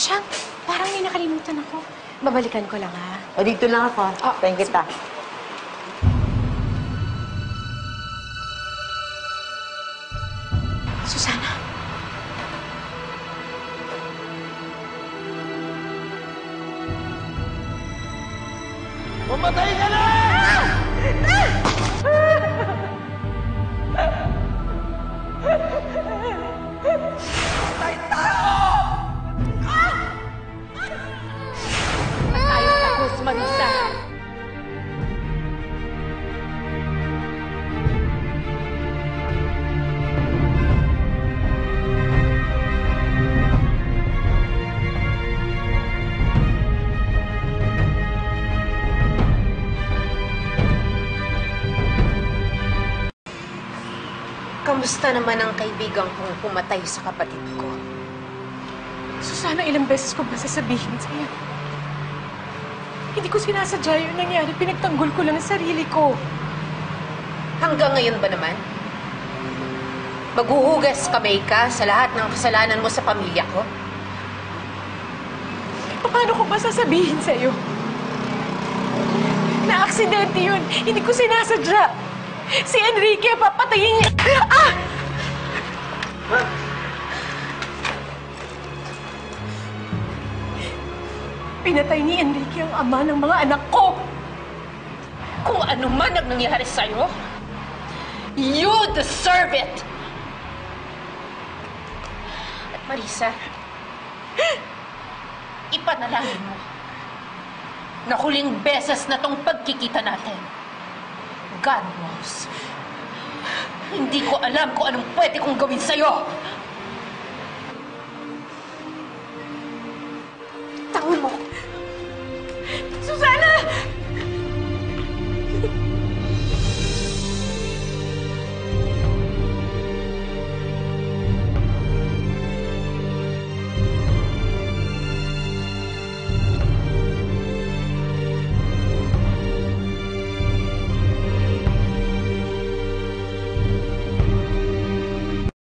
Chang, parang may nakalimutan ako. Babalikan ko lang, ha? O, dito lang ako. Ah, Thank kita. Susana. Mamatay ka na! Kamusta naman ang kaibigan kong pumatay sa kapatid ko? Susana, ilang beses ko ba sasabihin sa'yo? Hindi ko sinasadya yung nangyari. Pinagtanggol ko lang ang sarili ko. Hanggang ngayon ba naman? Maghuhugas kamay ka sa lahat ng kasalanan mo sa pamilya ko? Paano ko ba sasabihin sa'yo? Na aksidente yun. Hindi ko sinasadya. Si Enrique, papatayin niya. Pinatay ni Enrique ang ama ng mga anak ko. Kung ano man ang nangyari sa'yo, you deserve it! At Marisa, ipanalangin mo na huling beses na tong pagkikita natin. God knows. Hindi ko alam kung anong pwede kong gawin sa'yo.